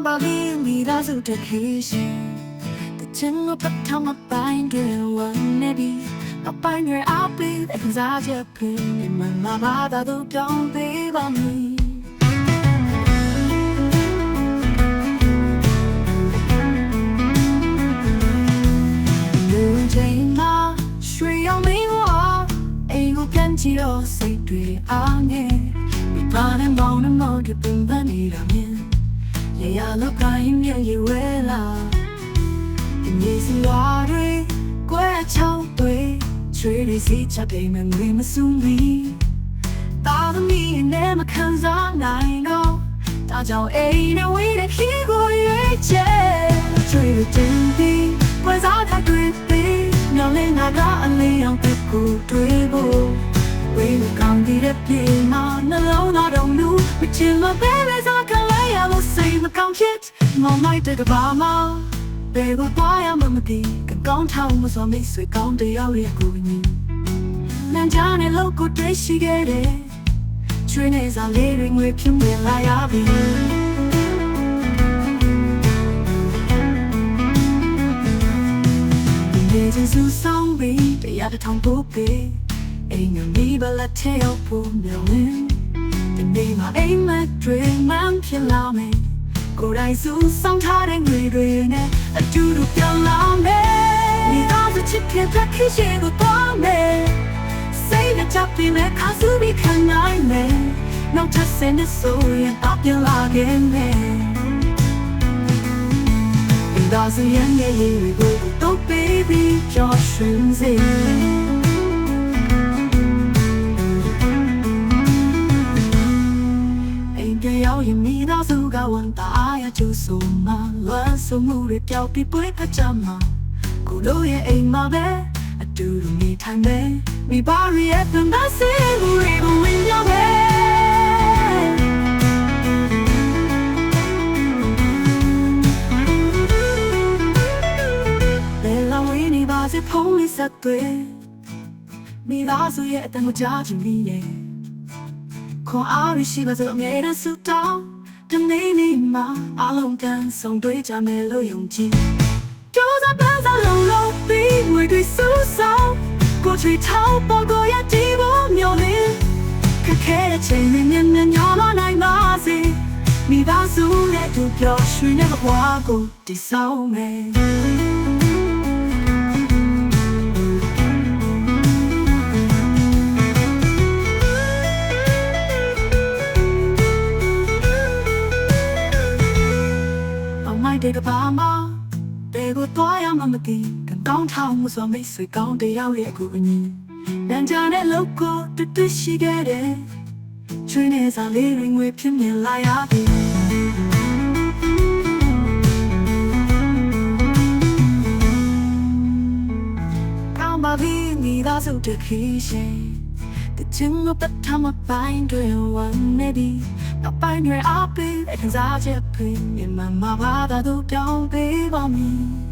င်းပါပြီမိသားစုတစ်ခေရှင်တချင်ကိုပတ်ထမပိုင်းတွေဝမ်းနေပြီအပိုင်းတွေအပီးအစားချက်ပင်မမဘာသာတို့ပြောင်းပေးပါမည်လူချိန်မှာရွှေရောင်မင်းဝါအိမ်ကိုပြန်ကြည့်တော့စိတ်တွေအားငယ်ဒီပါနဲ့မောင်းနှမောင်းတွေပင်ပန်းနေတာမြင် ရရလောက်ကရင်မြင်ရဝဲလာဒီမြေစီဝါတွေကွဲချောင်းတွေချွေးတွေစီချပိန်မငွေမစုမီတာသမီးနဲ့မခံစားနိုင်တော့ဒါကြောင့်အိမ်နဲ့ဝေးတဲ့ခီးကိုရွေးချယ်ချွေးတွေတင်ပြီးပွဲစားထားတွေ့ပြီးညောင်လေးငါကအလေးအောင်တစ်ခုတွေ့ဖို့ဝေးမကောင်းတဲ့ပြေနာနှလုံးသားတော့လူမချင်မပဲပဲစားကလေး ရလို့စိတ်မကောင်းဖြစ်ငေါမိုက်တဲ့ကဘာမဘယ်ကိုသွားရမှမသိကကောင်းထောင်မစောမိတ်ဆွေကောင်းတယောက်ရဲ့ကိုညီနန်းချာနဲ့လို့ကိုတွေ့ရှိခဲ့တယ်ချွေးနေစားလေးတွေငွေဖြူမြင်လာရပြီနေချင်းစုဆောင်ပြီးတရားတစ်ထောင်ပို့ပေးအိမ်ငမီးဘလက်ထဲရောက်ဖို့မျှော်လင့် ဒီနေ့မှာအိမ်မက်တွေမှန်ဖြစ်လာမယ်ကိုယ်တိုင်စုဆောင်ထားတဲ့ငွေတွေနဲ့အတူတူပြောင်းလာမယ်ဒီတော့ချစ်ဖြစ်တဲ့ခေရှိကိုတော့မယ်စိတ်နဲ့ချပ်ပြီးမဲ့ခါစုပြီးခံနိုင်မယ်နောက်ထပ်စနေဆိုရင်တော့ပြန်လာခဲ့မယ်ဒီဒါစရန်ရဲ့ရေကိုတော့ baby ကြော်ရှင်စေအိမ်ပြောင်းရင်မိသားစုကဝန်တာရကျူဆို မှလွမ်းဆိုမှုတွေပျောက်ပြီးပွေးဖက်ကြမှာကိုတို့ရဲ့အိမ်မှာပဲအတူတူနေထိုင်တယ်မိဘရဲ့ပင်မစေဘူးရေဘဝင်ရောက်ပဲဘယ်လာဝေးနေပါစေဖုံးလေးဆက်သွေးမိသားစုရဲ့အတန်ကိုကြားချင်ပြီးရဲ့ ခွန်အားရရှိပါစို့အမြဲတမ်းဆုတောင်းတနေ့နေ့မှာအလုံးကန်ဆောင်တွေ့ကြမယ်လို့ယုံကြည်ကြိုးစားပန်းစားလုံးလုံးပြီးဝေတွေဆူဆောင်ကိုချီထောက်ပေါ်ကိုရတီးဖို့မျောလင်းခက်ခဲတဲ့ချိန်နဲ့မျက်မျက်ညောမနိုင်ပါစေမိသားစုရဲ့သူပြောရွှင်တဲ့ဘဝကိုတည်ဆောက်မယ် တဲ့ကဘာမဘယ်ကိုသွားရမှမသိကံကောင်းထောင်မှုဆိုမိတ်ဆွေကောင်းတယောက်ရဲ့အခုအညီတန်ကြတဲ့လောက်ကိုတူတူရှိခဲ့တယ်ချွေးနေစားလေးတွေငွေဖြစ်မြင်လာရပြီကောင်းပါပြီမိသားစုတစ်ခေရှင်တချင်ကိုပတ်ထမပိုင်းတွေဝမ်းနေပြီနော က်ပိုင်းတွေအပီးအခံစားချက်ပင်မြင်မှမဘာသာတို့ပြောင်းပေးပါမည်